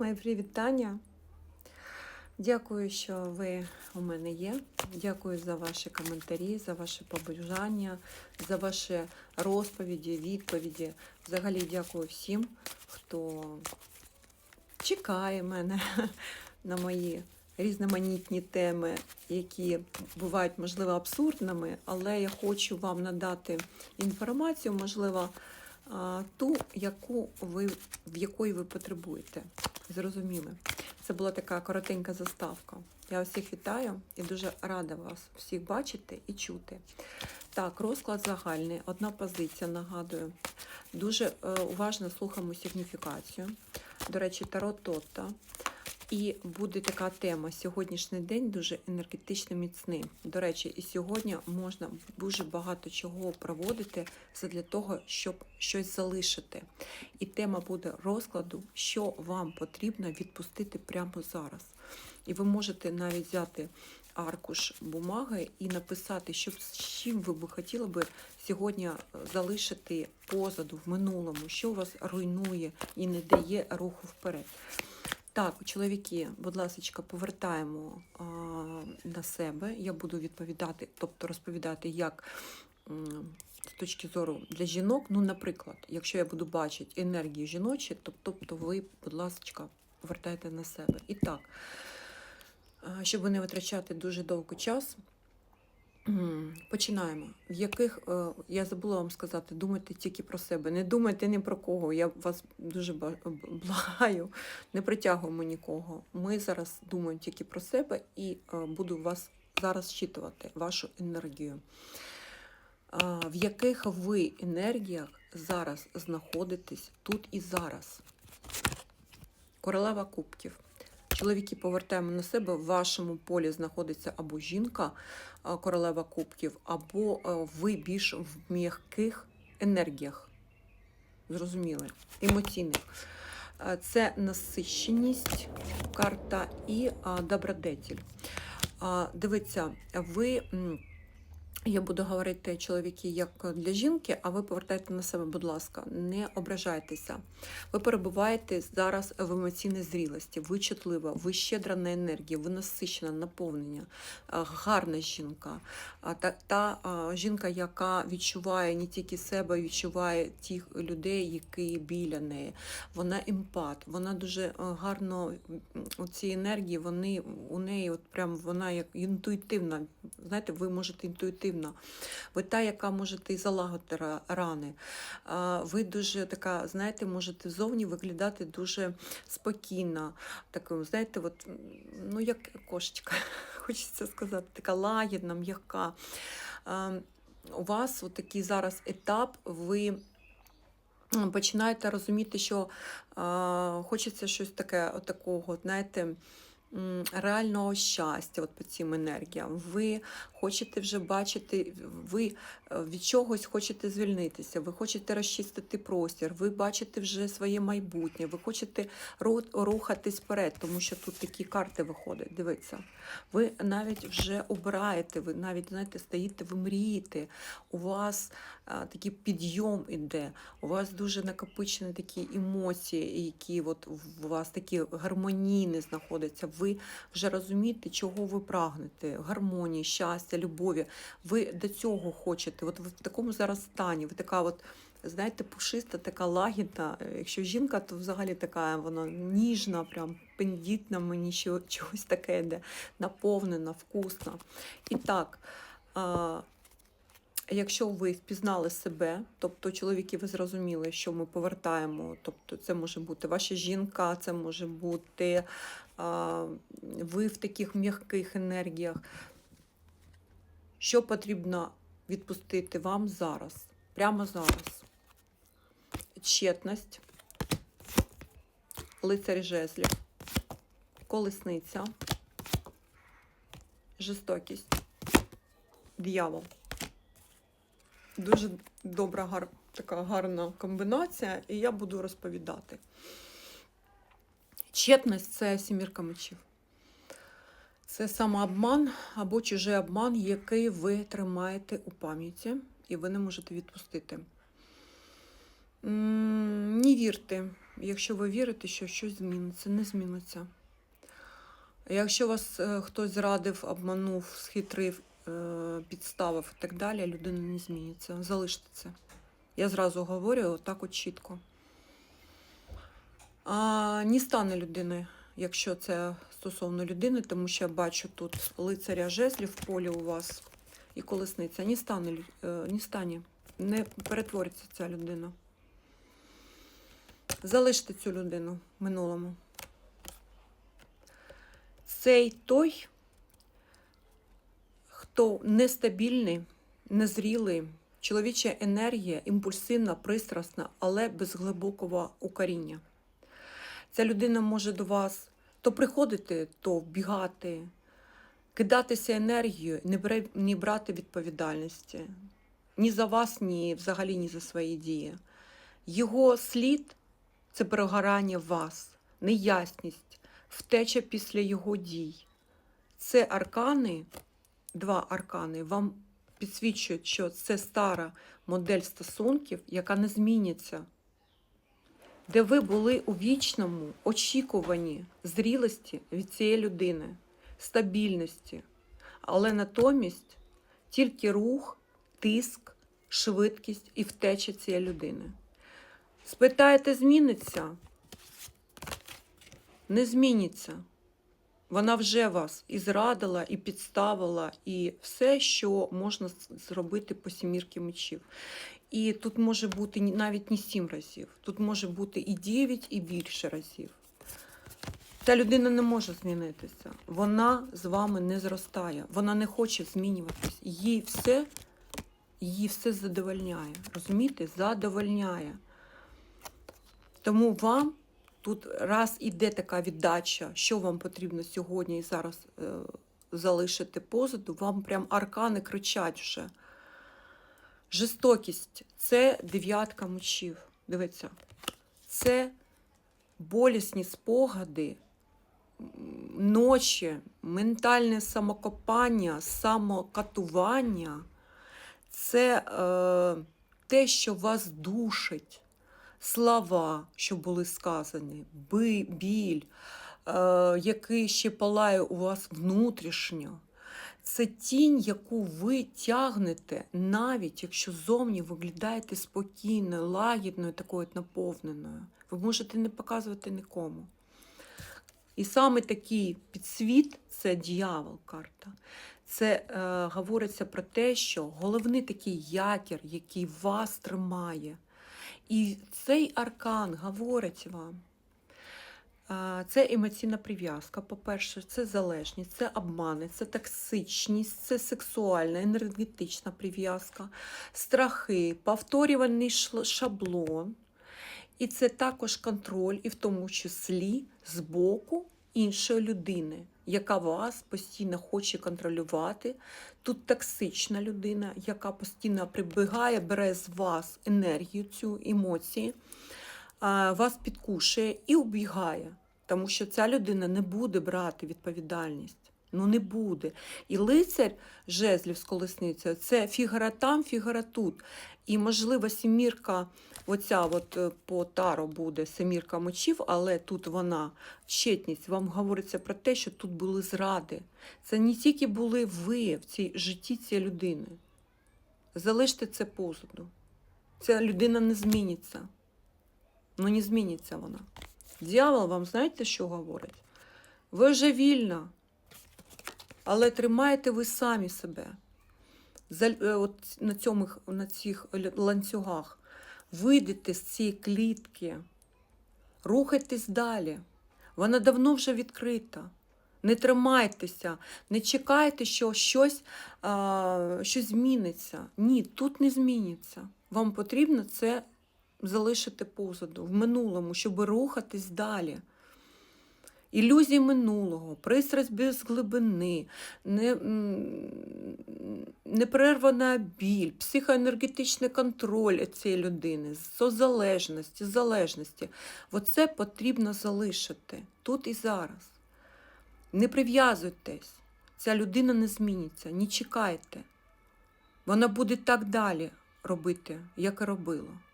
Мої привітання. Дякую, що ви у мене є. Дякую за ваші коментарі, за ваші побажання, за ваші розповіді, відповіді. Взагалі дякую всім, хто чекає мене на мої різноманітні теми, які бувають, можливо, абсурдними, але я хочу вам надати інформацію, можливо, ту, яку ви, в якої ви потребуєте. Зрозуміли. Це була така коротенька заставка. Я всіх вітаю і дуже рада вас всіх бачити і чути. Так, розклад загальний, одна позиція, нагадую. Дуже е, уважно слухаємо сигніфікацію. До речі, Таро Тотта. І буде така тема. Сьогоднішній день дуже енергетично міцний. До речі, і сьогодні можна дуже багато чого проводити для того, щоб щось залишити. І тема буде розкладу, що вам потрібно відпустити прямо зараз. І ви можете навіть взяти аркуш бумаги і написати, що з чим ви би хотіли би сьогодні залишити позаду в минулому, що вас руйнує і не дає руху вперед. Так, чоловіки, будь ласка, повертаємо а, на себе. Я буду відповідати, тобто розповідати, як з точки зору для жінок. Ну, наприклад, якщо я буду бачити енергію жіночі, то, тобто ви, будь ласка, повертайте на себе. І так, щоб не витрачати дуже довго час. Починаємо. В яких е, я забула вам сказати, думайте тільки про себе. Не думайте ні про кого. Я вас дуже благаю, не притягуємо нікого. Ми зараз думаємо тільки про себе і е, буду вас зараз щитувати, вашу енергію. В яких ви енергіях зараз знаходитесь тут і зараз? Королева кубків. Чоловіки повертаємо на себе. В вашому полі знаходиться або жінка, королева кубків, або е, ви більш в м'яких енергіях. Зрозуміли? Емоційних. Е, Це насищеність, карта і добродетель. Дивіться, ви. Я буду говорити чоловіки як для жінки, а ви повертайте на себе, будь ласка, не ображайтеся. Ви перебуваєте зараз в емоційній зрілості, ви чутлива, ви щедра на енергію, ви насичена, наповнення, гарна жінка. Та, та жінка, яка відчуває не тільки себе, відчуває тих людей, які біля неї. Вона емпат, вона дуже гарно м, ці енергії, вони у неї, от прям вона як інтуїтивна. Знаєте, ви можете інтуїтивно. Ви та, яка можете і залагодити рани. Ви дуже така, знаєте, можете зовні виглядати дуже спокійно, такою, знаєте, от, ну як кошечка, хочеться сказати, така лагідна, м'яка. У вас от такий зараз етап, ви починаєте розуміти, що а, хочеться щось таке, от такого, знаєте, реального щастя от по цим енергіям. Ви хочете вже бачити, ви е, від чогось хочете звільнитися, ви хочете розчистити простір, ви бачите вже своє майбутнє, ви хочете рухатись вперед, тому що тут такі карти виходять. Дивіться, ви навіть вже обираєте, ви навіть знаєте, стоїте, ви мрієте, у вас а, такий підйом іде, у вас дуже накопичені такі емоції, які от в вас такі гармонійні знаходяться. Ви вже розумієте, чого ви прагнете, гармонії, щастя, любові. Ви до цього хочете. От ви в такому зараз стані, ви така от. Знаєте, пушиста, така лагідна. Якщо жінка, то взагалі така вона ніжна, прям пендітна, мені чогось таке йде, наповнена, вкусна. І так, а, якщо ви впізнали себе, тобто чоловіки, ви зрозуміли, що ми повертаємо, тобто це може бути ваша жінка, це може бути а, ви в таких м'яких енергіях. Що потрібно відпустити вам зараз? Прямо зараз. Четність, лицарь жезлів, колесниця, жорстокість, дьявол. Дуже добра, гар, така гарна комбінація, і я буду розповідати. Четність це сімірка мечів. Це самообман або чужий обман, який ви тримаєте у пам'яті, і ви не можете відпустити. Не вірте якщо ви вірите, що щось зміниться, не зміниться. Якщо вас е, хтось зрадив, обманув, схитрив, е, підставив і так далі, людина не зміниться. Залиште це. Я зразу говорю так от чітко. А, не стане людини, якщо це стосовно людини, тому що я бачу тут лицаря жезлів в полі у вас і колесниця. Не стане, е, не стане, не перетвориться ця людина. Залиште цю людину в минулому. Цей той, хто нестабільний, незрілий, чоловіча енергія, імпульсивна, пристрасна, але без глибокого укоріння. Ця людина може до вас то приходити, то вбігати, кидатися енергією, не, брати відповідальності ні за вас, ні взагалі ні за свої дії. Його слід це перегорання вас, неясність, втеча після його дій. Це аркани, два аркани, вам підсвічують, що це стара модель стосунків, яка не зміниться, де ви були у вічному очікуванні зрілості від цієї людини, стабільності, але натомість тільки рух, тиск, швидкість і втеча цієї людини. Спитаєте, зміниться? Не зміниться. Вона вже вас і зрадила, і підставила, і все, що можна зробити по сімірки мечів. І тут може бути навіть не сім разів, тут може бути і дев'ять, і більше разів. Ця людина не може змінитися. Вона з вами не зростає, вона не хоче змінюватись. Їй все, її все задовольняє. Розумієте? Задовольняє. Тому вам тут раз іде така віддача, що вам потрібно сьогодні і зараз е, залишити позаду, вам прям аркани кричать вже. Жестокість це дев'ятка мечів. Дивіться, це болісні спогади, ночі, ментальне самокопання, самокатування. Це е, те, що вас душить слова, що були сказані, біль, е, який ще палає у вас внутрішньо. Це тінь, яку ви тягнете, навіть якщо зовні виглядаєте спокійною, лагідною, такою наповненою. Ви можете не показувати нікому. І саме такий підсвіт це дьявол карта. Це е, говориться про те, що головний такий якір, який вас тримає. І цей аркан говорить вам. Це емоційна прив'язка. По-перше, це залежність, це обмани, це токсичність, це сексуальна, енергетична прив'язка, страхи, повторюваний шаблон. І це також контроль, і в тому числі з боку іншої людини, яка вас постійно хоче контролювати. Тут токсична людина, яка постійно прибігає, бере з вас енергію, цю емоції, вас підкушує і убігає, тому що ця людина не буде брати відповідальність. Ну не буде. І лицар жезлів з колесницею це фігура там, фігура тут. І, можливо, сімірка, оця от е, по таро буде семірка мечів, але тут вона щетність. Вам говориться про те, що тут були зради. Це не тільки були ви в цій житті цієї людини. Залиште це позаду. Ця людина не зміниться. Ну, не зміниться вона. Дьявол вам знаєте, що говорить? Ви вже вільна, але тримаєте ви самі себе. Е, от на, цьому, на цих ланцюгах. Вийдете з цієї клітки, рухайтесь далі. Вона давно вже відкрита. Не тримайтеся, не чекайте, що щось, а, щось зміниться. Ні, тут не зміниться. Вам потрібно це залишити позаду, в минулому, щоб рухатись далі. Ілюзії минулого, пристрасть без глибини, не, неперервана біль, психоенергетичний контроль цієї людини, созалежності, залежності. Оце потрібно залишити тут і зараз. Не прив'язуйтесь, ця людина не зміниться, не чекайте. Вона буде так далі робити, як і робила.